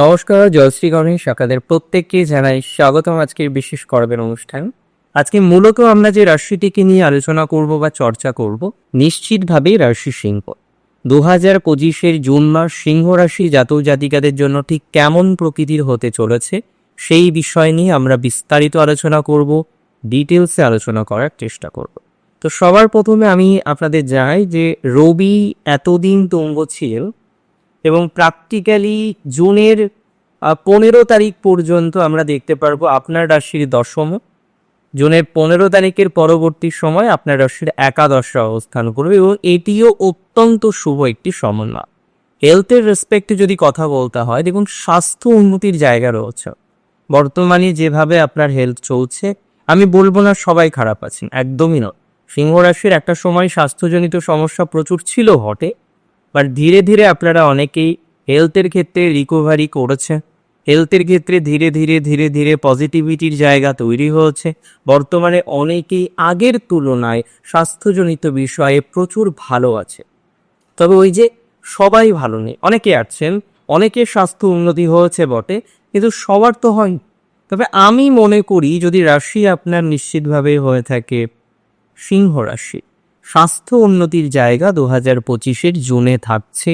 নমস্কার, জয়শ্রী গণেশ আপনাদের প্রত্যেককে জানাই স্বাগতম আজকের বিশেষ করবেন অনুষ্ঠান। আজকে মূলত আমরা যে রাশিটিকে নিয়ে আলোচনা করব বা চর্চা করব, নিশ্চিতভাবেই রাশি সিংহ। দু হাজার পঁচিশের জুন মাস সিংহ রাশি জাতক জাতিকাদের জন্য ঠিক কেমন প্রকৃতির হতে চলেছে, সেই বিষয় নিয়ে আমরা বিস্তারিত আলোচনা করব ডিটেলসে আলোচনা করার চেষ্টা করব। তো সবার প্রথমে আমি আপনাদের জানাই যে রবি এতদিন তুঙ্গ ছিল এবং প্র্যাকটিক্যালি জুনের পনেরো তারিখ পর্যন্ত আমরা দেখতে পারব আপনার রাশির দশম। জুনের পনেরো তারিখের পরবর্তী সময় আপনার রাশির একাদশে অবস্থান করবে এবং এটিও অত্যন্ত শুভ একটি সমন্বয়। হেলথের রেসপেক্টে যদি কথা বলতে হয়, দেখুন, স্বাস্থ্য উন্নতির জায়গা রয়েছে। বর্তমানে যেভাবে আপনার হেলথ চলছে, আমি বলব না সবাই খারাপ আছেন, একদমই নয়। সিংহ রাশির একটা সময় স্বাস্থ্যজনিত সমস্যা প্রচুর ছিল হটে বাট ধীরে ধীরে আপনারা অনেকেই হেলথের ক্ষেত্রে রিকভারি করেছে হেলথের ক্ষেত্রে ধীরে ধীরে ধীরে ধীরে পজিটিভিটির জায়গা তৈরি হয়েছে। বর্তমানে অনেকেই আগের তুলনায় স্বাস্থ্যজনিত বিষয়ে প্রচুর ভালো আছে। তবে ওই যে সবাই ভালো নেই, অনেকে আছেন অনেকের স্বাস্থ্য উন্নতি হয়েছে বটে, কিন্তু সবার তো হয় তবে আমি মনে করি যদি রাশি আপনার নিশ্চিতভাবে হয়ে থাকে সিংহ রাশি, স্বাস্থ্য উন্নতির জায়গা দু হাজার পঁচিশের জুনে থাকছে,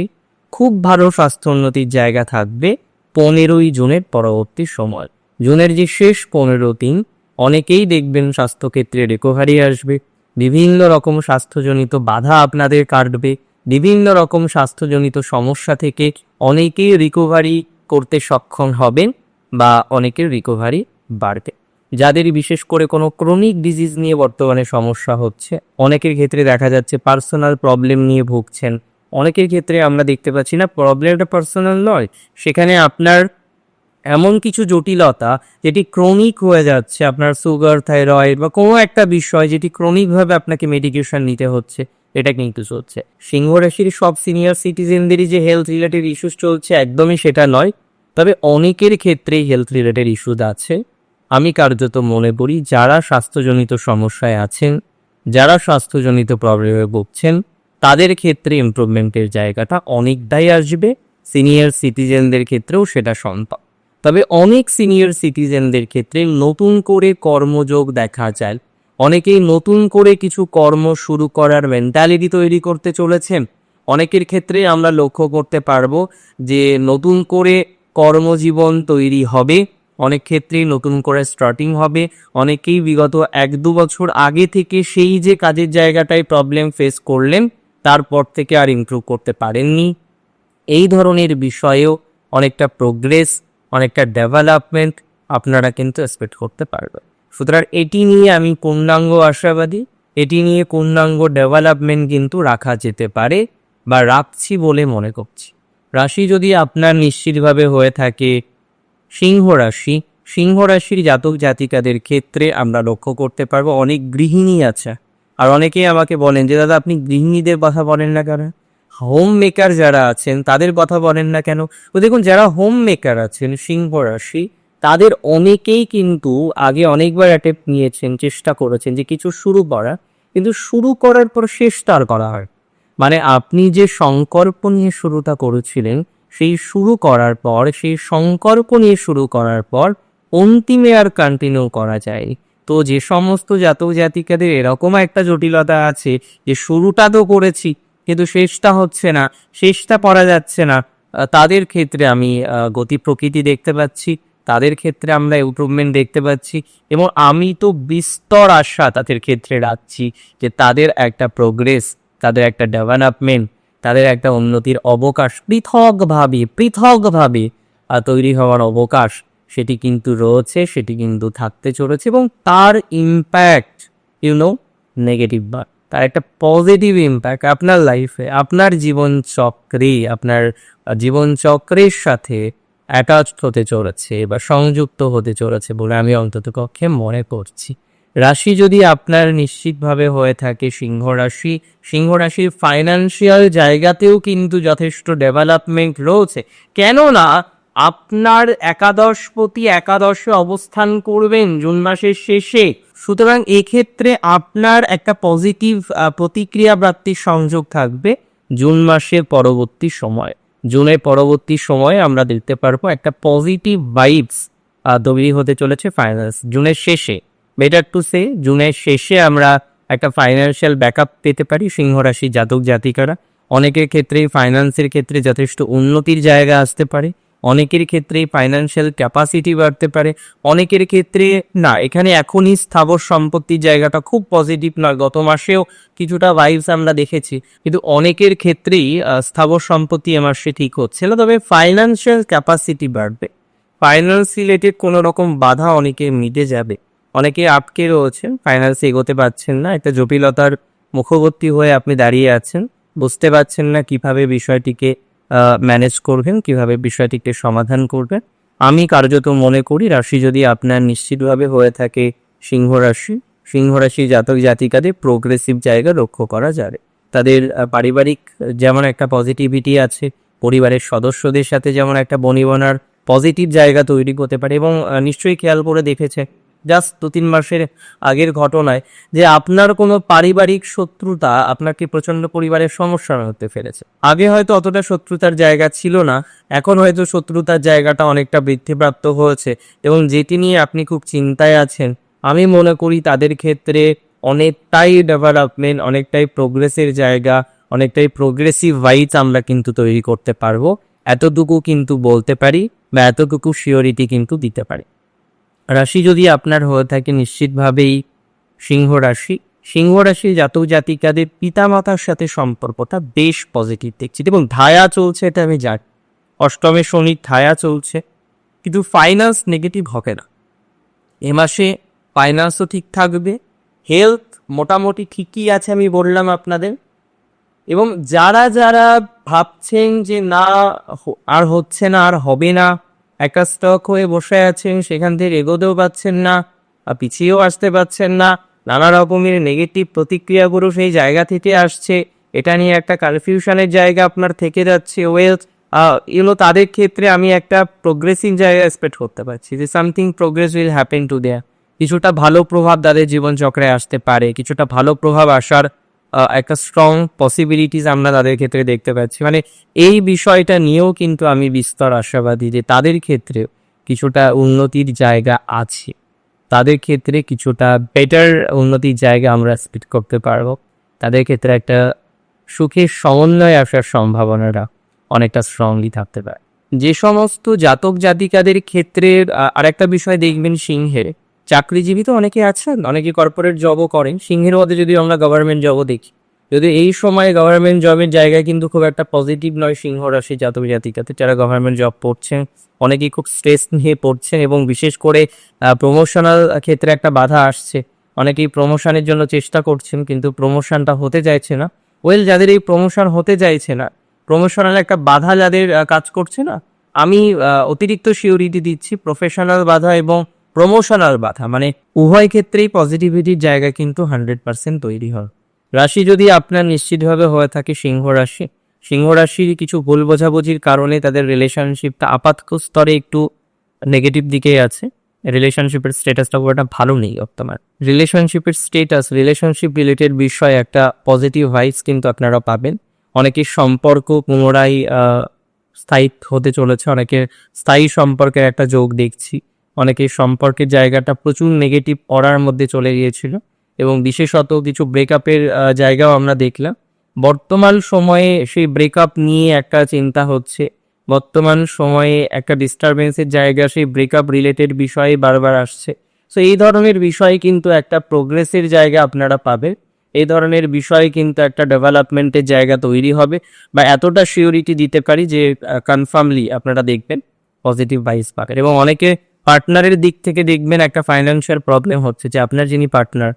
খুব ভালো স্বাস্থ্য উন্নতির জায়গা থাকবে। পনেরোই জুনের পরবর্তী সময়। জুনের যে শেষ পনেরো দিন, অনেকেই দেখবেন স্বাস্থ্যক্ষেত্রে রিকভারি আসবে। বিভিন্ন রকম স্বাস্থ্যজনিত বাধা আপনাদের কাটবে। বিভিন্ন রকম স্বাস্থ্যজনিত সমস্যা থেকে অনেকেই রিকভারি করতে সক্ষম হবেন বা অনেকের রিকভারি বাড়বে। যাদের বিশেষ করে কোনো ক্রনিক ডিজিজ নিয়ে বর্তমানে সমস্যা হচ্ছে, অনেকের ক্ষেত্রে দেখা যাচ্ছে পার্সোনাল প্রবলেম নিয়ে ভুগছেন অনেকের ক্ষেত্রে আমরা দেখতে পাচ্ছি না প্রবলেমটা পার্সোনাল নয়। সেখানে আপনার এমন কিছু জটিলতা যেটি ক্রনিক হয়ে যাচ্ছে, আপনার সুগার থাইরয়েড বা কোনো একটা বিষয় যেটি ক্রনিকভাবে আপনাকে মেডিকেশন নিতে হচ্ছে, এটা কিন্তু চলছে সিংহ রাশির সব সিনিয়র সিটিজেনদেরই যে হেলথ রিলেটেড ইস্যুস চলছে, একদমই সেটা নয়। তবে অনেকের ক্ষেত্রেই হেলথ রিলেটেড ইস্যুস আছে। আমি কার্যত মনে করি, যারা স্বাস্থ্যজনিত সমস্যায় আছেন, যারা স্বাস্থ্যজনিত প্রবলেমে ভুগছেন তাদের ক্ষেত্রে ইমপ্রুভমেন্টের জায়গাটা অনেকটাই আসবে। সিনিয়র সিটিজেনদের ক্ষেত্রেও সেটা সম্ভব। তবে অনেক সিনিয়র সিটিজেনদের ক্ষেত্রে নতুন করে কর্মযোগ দেখা যায়। অনেকেই নতুন করে কিছু কর্ম শুরু করার মেন্টালিটি তৈরি করতে চলেছেন। অনেকের ক্ষেত্রে আমরা লক্ষ্য করতে পারব যে নতুন করে কর্মজীবন তৈরি হবে, অনেক ক্ষেত্রেই নতুন করে স্টার্টিং হবে। অনেকেই বিগত এক দু বছর আগে থেকে সেই যে কাজের জায়গাটায় প্রবলেম ফেস করলেন তারপর থেকে আর ইমপ্রুভ করতে পারেননি। এই ধরনের বিষয়েও অনেকটা প্রোগ্রেস অনেকটা ডেভেলপমেন্ট আপনারা কিন্তু এক্সপেক্ট করতে পারবেন। সুতরাং এটি নিয়ে আমি পূর্ণাঙ্গ আশাবাদী, এটি নিয়ে পূর্ণাঙ্গ ডেভেলপমেন্ট কিন্তু রাখা যেতে পারে বা রাখছি বলে মনে করছি। রাশি যদি আপনার নিশ্চিতভাবে হয়ে থাকে, সিংহ রাশি, সিংহ রাশির জাতক জাতিকাদের ক্ষেত্রে আমরা লক্ষ্য করতে পারব অনেক গৃহিণী আছে। আর অনেকেই আমাকে বলেন যে, দাদা, আপনি গৃহিণীদের কথা বলেন না কেন? হোম মেকার যারা আছেন, তাদের কথা বলেন না কেন? তো দেখুন, যারা হোম মেকার আছেন সিংহ রাশি তাদের অনেকেই কিন্তু আগে অনেকবার অ্যাটেম্প নিয়েছেন, চেষ্টা করেছেন যে কিছু শুরু করা। কিন্তু শুরু করার পর শেষটা আর করা হয়। মানে আপনি যে সংকল্প নিয়ে শুরুটা করেছিলেন, সেই শুরু করার পর, সেই সংকল্প নিয়ে শুরু করার পর অন্তিমে আর কন্টিনিউ করা যায় তো যে সমস্ত জাতক জাতিকাদের এরকম একটা জটিলতা আছে যে শুরুটা তো করেছি, কিন্তু শেষটা হচ্ছে না, শেষটা পড়া যাচ্ছে না। তাদের ক্ষেত্রে আমি গতি প্রকৃতি দেখতে পাচ্ছি, তাদের ক্ষেত্রে আমরা ইমপ্রুভমেন্ট দেখতে পাচ্ছি এবং আমি তো বিস্তর আশা তাদের ক্ষেত্রে রাখছি যে তাদের একটা প্রোগ্রেস তাদের একটা ডেভেলপমেন্ট তাদের একটা উন্নতির অবকাশ পৃথকভাবে পৃথকভাবে তৈরি হওয়ার অবকাশ সেটি কিন্তু রয়েছে, সেটি কিন্তু থাকতে চলেছে এবং তার ইম্প্যাক্ট ইউনো নেগেটিভ বা তার একটা পজিটিভ ইম্প্যাক্ট আপনার লাইফে আপনার জীবন চক্রে আপনার জীবন চক্রের সাথে অ্যাটাচ হতে চলেছে বা সংযুক্ত হতে চলেছে বলে আমি অন্তত কক্ষে মনে করছি। রাশি যদি আপনার নিশ্চিতভাবে হয়ে থাকে সিংহ রাশি, সিংহ রাশির ফাইন্যান্সিয়াল জায়গাতেও কিন্তু যথেষ্ট ডেভেলপমেন্ট রয়েছে। কেননা আপনার একাদশপতি একাদশে অবস্থান করবেন জুন মাসের শেষে। সুতরাং এক্ষেত্রে আপনার একটা পজিটিভ প্রতিক্রিয়া প্রাপ্তির সংযোগ থাকবে জুন মাসের পরবর্তী সময়। জুনের পরবর্তী সময়ে আমরা দেখতে পারব একটা পজিটিভ ভাইবস তৈরি হতে চলেছে ফাইন্যান্স জুনের শেষে। বেটার টু সে জুনের শেষে আমরা একটা ফাইন্যান্সিয়াল ব্যাকআপ পেতে পারি সিংহ রাশি জাতক জাতিকারা। অনেকের ক্ষেত্রেই ফাইন্যান্সের ক্ষেত্রে যথেষ্ট উন্নতির জায়গা আসতে পারে। অনেকের ক্ষেত্রে ফাইন্যান্সিয়াল ক্যাপাসিটি বাড়তে পারে, অনেকের ক্ষেত্রে না। এখানে এখনই স্থাবর সম্পত্তির জায়গাটা খুব পজিটিভ নয়। গত মাসেও কিছুটা ভাইবস আমরা দেখেছি, কিন্তু অনেকের ক্ষেত্রেই স্থাবর সম্পত্তি এ মাসে ঠিক হচ্ছে না। তবে ফাইন্যান্সিয়াল ক্যাপাসিটি বাড়বে। ফাইন্যান্স রিলেটেড কোনো রকম বাধা অনেকে মিটে যাবে। অনেকে আটকে রয়েছেন ফাইন্যান্সে এগোতে পারছেন না। একটা জটিলতার মুখবর্তী হয়ে আপনি দাঁড়িয়ে আছেন, বুঝতে পারছেন না কীভাবে বিষয়টিকে ম্যানেজ করবেন, কীভাবে বিষয়টিকে সমাধান করবেন। আমি কার্যত মনে করি রাশি যদি আপনার নিশ্চিতভাবে হয়ে থাকে সিংহ রাশি সিংহ রাশি জাতক জাতিকাদের প্রোগ্রেসিভ জায়গা লক্ষ্য করা যাবে। তাদের পারিবারিক যেমন একটা পজিটিভিটি আছে, পরিবারের সদস্যদের সাথে যেমন একটা বনিবনার পজিটিভ জায়গা তৈরি করতে পারে এবং নিশ্চয়ই খেয়াল করে দেখেছে জাস্ট দু তিন মাসের আগের ঘটনায় যে আপনার কোনো পারিবারিক শত্রুতা আপনাকে প্রচণ্ড পরিবারের সমস্যার হতে ফেলেছে। আগে হয়তো অতটা শত্রুতার জায়গা ছিল না, এখন হয়তো শত্রুতার জায়গাটা অনেকটা বৃদ্ধিপ্রাপ্ত হয়েছে এবং যেটি নিয়ে আপনি খুব চিন্তায় আছেন, আমি মনে করি তাদের ক্ষেত্রে অনেকটাই ডেভেলপমেন্ট অনেকটাই প্রোগ্রেসের জায়গা, অনেকটাই প্রোগ্রেসিভ ভাইস আমরা কিন্তু তৈরি করতে পারব। এতটুকু কিন্তু বলতে পারি বা এতটুকু শিওরিটি কিন্তু দিতে পারি। রাশি যদি আপনার হয়ে থাকে, নিশ্চিতভাবেই সিংহ রাশি। সিংহ রাশি জাতক জাতিকাদের পিতামাতার সাথে সম্পর্কটা বেশ পজিটিভ দেখছি। এবং ধায়া চলছে, এটা আমি জানি। অষ্টমে শনির ধায়া চলছে, কিন্তু ফাইন্যান্স নেগেটিভ হবে না। এ মাসে ফাইন্যান্সও ঠিক থাকবে। হেলথ মোটামুটি ঠিকই আছে আমি বললাম আপনাদের। এবং যারা যারা ভাবছেন যে না আর হচ্ছে না, আর হবে না একটা স্টক হয়ে বসে আছেন, সেখান থেকে এগোতেও পাচ্ছেন না পিছিয়েও আসতে পারছেন না। নানা রকমের নেগেটিভ প্রতিক্রিয়াগুলো সেই জায়গা থেকে আসছে। এটা নিয়ে একটা কনফিউশনের জায়গা আপনার থেকে যাচ্ছে। ওয়েলথ এগুলো তাদের ক্ষেত্রে আমি একটা প্রোগ্রেসিভ জায়গা এক্সপেক্ট করতে পারছি যে something progress will happen to there কিছুটা ভালো প্রভাব তাদের জীবনচক্রে আসতে পারে, কিছুটা ভালো প্রভাব আসার একটা স্ট্রং পসিবিলিটিস আমরা তাদের ক্ষেত্রে দেখতে পাচ্ছি। মানে এই বিষয়টা নিয়েও কিন্তু আমি বিস্তর আশাবাদী যে তাদের ক্ষেত্রে কিছুটা উন্নতির জায়গা আছে। তাদের ক্ষেত্রে কিছুটা বেটার উন্নতির জায়গা আমরা এক্সপেক্ট করতে পারব। তাদের ক্ষেত্রে একটা সুখের সমন্বয় আসার সম্ভাবনাটা অনেকটা স্ট্রংলি থাকতে পারে। যে সমস্ত জাতক জাতিকাদের ক্ষেত্রে আরেকটা বিষয় দেখবেন সিংহের। চাকরিজীবী তো অনেকে আছেন, অনেকে কর্পোরেট জবও করেন। সিংহের মধ্যে যদি আমরা গভর্নমেন্ট জবও দেখি, যদি এই সময়ে গভর্নমেন্ট জবের জায়গায় কিন্তু খুব একটা পজিটিভ নয় সিংহ রাশি জাতক জাতিকাতে, যারা গভর্নমেন্ট জব করছেন, অনেকেই খুব স্ট্রেস নিয়ে পড়ছেন এবং বিশেষ করে প্রমোশনাল ক্ষেত্রে একটা বাধা আসছে। অনেকেই প্রমোশনের জন্য চেষ্টা করছেন, কিন্তু প্রমোশনটা হতে চাইছে না। ওয়েল যাদের এই প্রমোশন হতে চাইছে না প্রমোশনাল একটা বাধা যাদের কাজ করছে না, আমি অতিরিক্ত সিওরিটি দিচ্ছি প্রফেশনাল বাধা এবং প্রমোশনাল বাধা মানে উভয় ক্ষেত্রেই পজিটিভিটির জায়গা কিন্তু হান্ড্রেড পার্সেন্ট তৈরি হয়। রাশি যদি আপনার নিশ্চিতভাবে হয়ে থাকে সিংহ রাশি, সিংহ রাশির কিছু ভুল বোঝাবুঝির কারণে তাদের রিলেশনশিপটা আপাত স্তরে একটু নেগেটিভ দিকেই আছে। রিলেশনশিপের স্টেটাসটা খুব একটা ভালো নেই বর্তমান। রিলেশনশিপের স্টেটাস রিলেশনশিপ রিলেটেড বিষয়ে একটা পজিটিভ ভাইবস কিন্তু আপনারা পাবেন। অনেকের সম্পর্ক পুনরায় স্থায়ী হতে চলেছে, অনেকের স্থায়ী সম্পর্কের একটা যোগ দেখছি। অনেকের সম্পর্কের জায়গাটা প্রচুর নেগেটিভ অরার মধ্যে চলে গিয়েছিল এবং বিশেষত কিছু ব্রেকআপের জায়গাও আমরা দেখলাম। বর্তমান সময়ে সেই ব্রেকআপ নিয়ে একটা চিন্তা হচ্ছে। বর্তমান সময়ে একটা ডিস্টারবেন্সের জায়গা, সেই ব্রেকআপ রিলেটেড বিষয়ে বারবার আসছে। সো এই ধরনের বিষয়ে কিন্তু একটা প্রোগ্রেসের জায়গা আপনারা পাবেন। এই ধরনের বিষয়ে কিন্তু একটা ডেভেলপমেন্টের জায়গা তৈরি হবে বা এতটা সিওরিটি দিতে পারি যে কনফার্মলি আপনারা দেখবেন পজিটিভ ভাইস পাবেন। এবং অনেকে পার্টনারের দিক থেকে দেখবেন একটা ফাইন্যান্সিয়াল প্রবলেম হচ্ছে যে আপনার যিনি পার্টনার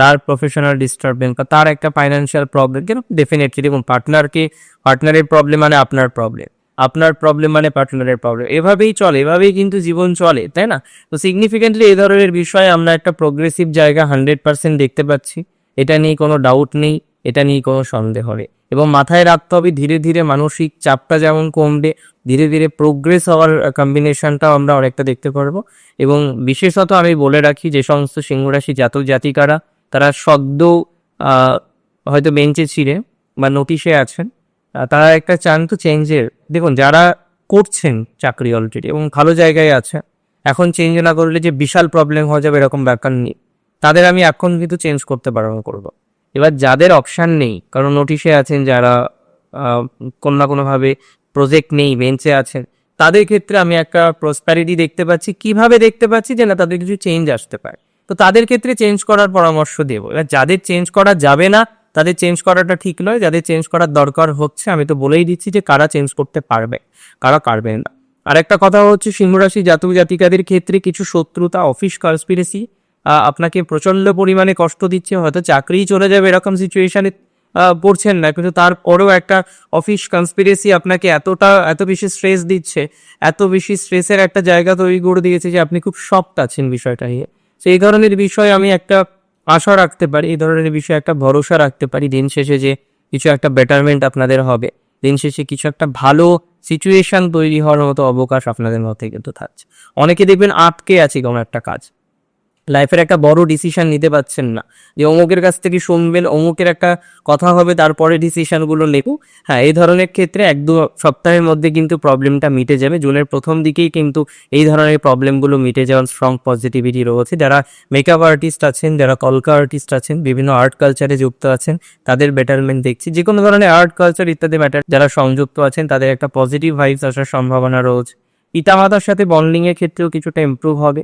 তার প্রফেশনাল ডিস্টারবেন্স বা তার একটা ফাইন্যান্সিয়াল প্রবলেম কেন? ডেফিনেটলি দেখুন পার্টনারকে পার্টনারের প্রবলেম মানে আপনার প্রবলেম আপনার প্রবলেম মানে পার্টনারের প্রবলেম এভাবেই চলে, এভাবেই কিন্তু জীবন চলে, তাই না? তো সিগনিফিকেন্টলি এই ধরনের বিষয়ে আমরা একটা প্রোগ্রেসিভ জায়গা হান্ড্রেড পার্সেন্ট দেখতে পাচ্ছি। এটা নিয়ে কোনো ডাউট নেই, এটা নিয়ে কোনো সন্দেহ নেই। এবং মাথায় রাখতে হবে ধীরে ধীরে মানসিক চাপটা যেমন কমবে ধীরে ধীরে প্রোগ্রেস হওয়ার কম্বিনেশনটাও আমরা অনেকটা দেখতে পারব। এবং বিশেষত আমি বলে রাখি যে সমস্ত সিংহরাশি জাতক জাতিকারা তারা আহ, হয়তো বেঞ্চে ছিঁড়ে বা নোটিশে আছেন তারা একটা চান তো চেঞ্জের দেখুন যারা করছেন চাকরি অলরেডি এবং ভালো জায়গায় আছে এখন চেঞ্জ না করলে যে বিশাল প্রবলেম হয়ে যাবে এরকম ব্যাপার নেই তাদের আমি এখন কিন্তু চেঞ্জ করতে বারণ করব। এবার যাদের অপশান নেই, কারণ নোটিশে আছেন যারা কোনো না কোনোভাবে প্রজেক্ট নেই বেঞ্চে আছেন, তাদের ক্ষেত্রে আমি একটা প্রসপ্যারিটি দেখতে পাচ্ছি। কীভাবে দেখতে পাচ্ছি? যে না তাদের কিছু চেঞ্জ আসতে পারে। তো তাদের ক্ষেত্রে চেঞ্জ করার পরামর্শ দেবো। এবার যাদের চেঞ্জ করা যাবে না, তাদের চেঞ্জ করাটা ঠিক নয়। যাদের চেঞ্জ করার দরকার হচ্ছে, আমি তো বলেই দিচ্ছি যে কারা চেঞ্জ করতে পারবে, কারা পারবে না। আরেকটা কথা হচ্ছে, সিংহরাশি জাতক জাতিকাদের ক্ষেত্রে কিছু শত্রুতা অফিস কনস্পিরেসি আপনাকে প্রচণ্ড পরিমাণে কষ্ট দিচ্ছে, হয়তো চাকরিই চলে যাবে এরকম সিচুয়েশানে পড়ছেন না। কিন্তু তারপরেও একটা অফিস কনস্পিরেসি আপনাকে এতটা, এত বেশি স্ট্রেস দিচ্ছে, এত বেশি স্ট্রেসের একটা জায়গা তৈরি করে দিয়েছে যে আপনি খুব শক্ত আছেন বিষয়টা নিয়ে। সেই ধরনের বিষয়ে আমি একটা আশা রাখতে পারি, এই ধরনের বিষয়ে একটা ভরসা রাখতে পারি দিন শেষে যে কিছু একটা বেটারমেন্ট আপনাদের হবে। দিন শেষে কিছু একটা ভালো সিচুয়েশন তৈরি হওয়ার মতো অবকাশ আপনাদের মধ্যে কিন্তু থাকছে। অনেকে দেখবেন আটকে আছে কোনো একটা কাজ। লাইফের একটা বড় ডিসিশন নিতে পারছেন না। যে অমুকের কাছ থেকে শুনবেন, অমুকের একটা কথা হবে, তারপরে ডিসিশনগুলো নেব হ্যাঁ এই ধরনের ক্ষেত্রে এক দু সপ্তাহের মধ্যে কিন্তু প্রবলেমটা মিটে যাবে। জুনের প্রথম দিকেই কিন্তু এই ধরনের প্রবলেমগুলো মিটে যাওয়ার স্ট্রং পজিটিভিটি রয়েছে। যারা মেকআপ আর্টিস্ট আছেন, যারা কলকা আর্টিস্ট আছেন, বিভিন্ন আর্ট কালচারে যুক্ত আছেন, তাদের বেটারমেন্ট দেখছি। যে কোনো ধরনের আর্ট কালচার ইত্যাদি ম্যাটার যারা সংযুক্ত আছেন, তাদের একটা পজিটিভ ভাইবস আসার সম্ভাবনা রয়েছে। পিতামাতার সাথে বন্ডিংয়ের ক্ষেত্রেও কিছুটা ইমপ্রুভ হবে।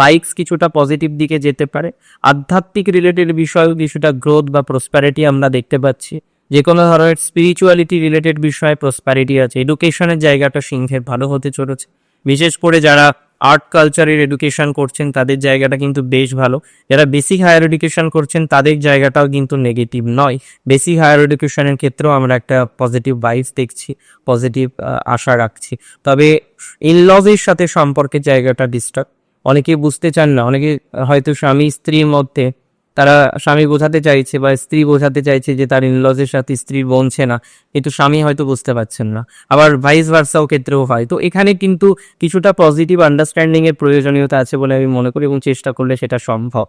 বাইকস কিছুটা পজিটিভ দিকে যেতে পারে। আধ্যাত্মিক রিলেটেড বিষয় কিছুটা গ্রোথ বা প্রসপ্যারিটি আমরা দেখতে পাচ্ছি। যে কোনো ধরনের স্পিরিচুয়ালিটি রিলেটেড বিষয়ে প্রসপ্যারিটি আছে। এডুকেশনের জায়গাটা সিংহের ভালো হতে চলেছে। বিশেষ করে যারা আর্ট কালচারের এডুকেশন করছেন, তাদের জায়গাটা কিন্তু বেশ ভালো। যারা বেসিক হায়ার এডুকেশন করছেন, তাদের জায়গাটাও কিন্তু নেগেটিভ নয়। বেসিক হায়ার এডুকেশনের ক্ষেত্রেও আমরা একটা পজিটিভ ভাইবস দেখছি পজিটিভ আশা রাখছি। তবে ইনলজের সাথে সম্পর্কের জায়গাটা ডিস্টার্ব অনেকে বুঝতে চান না, অনেকে হয়তো স্বামী স্ত্রীর মধ্যে, তারা স্বামী বোঝাতে চাইছে বা স্ত্রী বোঝাতে চাইছে যে তার ইনলজের সাথে স্ত্রী বনছে না, কিন্তু স্বামী হয়তো বুঝতে পারছেন না। আবার ভাইস ভার্সাও ক্ষেত্রেও হয়। তো এখানে কিন্তু কিছুটা পজিটিভ আন্ডারস্ট্যান্ডিং এর প্রয়োজনীয়তা আছে বলে আমি মনে করি এবং চেষ্টা করলে সেটা সম্ভব।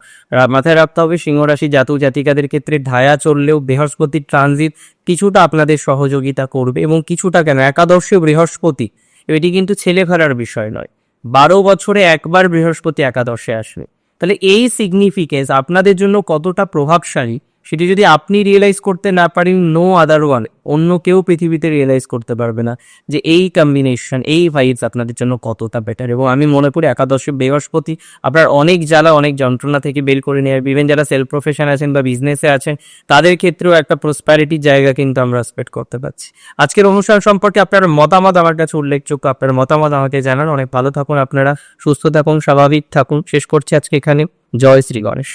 মাথায় রাখতে হবে, সিংহরাশি জাতক জাতিকাদের ক্ষেত্রে ধায়া চললেও বৃহস্পতির ট্রানজিট কিছুটা আপনাদের সহযোগিতা করবে এবং কিছুটা কেন? একাদশে বৃহস্পতি। এটি কিন্তু ছেলে ফেরার বিষয় নয়। বারো বছরে একবার বৃহস্পতি একাদশে আসবে। তাহলে এই সিগনিফিকেন্স আপনাদের জন্য কতটা প্রভাবশালী সেটি যদি আপনি রিয়েলাইজ করতে না পারেন নো আদার ওয়ান অন্য কেউ পৃথিবীতে রিয়েলাইজ করতে পারবে না যে এই কম্বিনেশন এই ভাইবস আপনাদের জন্য কতটা বেটার এবং আমি মনে করি একাদশে বৃহস্পতি, আপনার অনেক জ্বালা, অনেক যন্ত্রণা থেকে বের করে নেয়। ইভেন যারা সেলফ প্রফেশন আছেন বা বিজনেসে আছেন, তাদের ক্ষেত্রেও একটা প্রসপ্যারিটির জায়গা কিন্তু আমরা এক্সপেক্ট করতে পারছি। আজকের অনুষ্ঠান সম্পর্কে আপনার মতামত আমার কাছে উল্লেখযোগ্য। আপনার মতামত আমাকে জানান। অনেক ভালো থাকুন আপনারা। সুস্থ থাকুন, স্বাভাবিক থাকুন। শেষ করছি আজকে এখানে। জয় শ্রী গণেশ।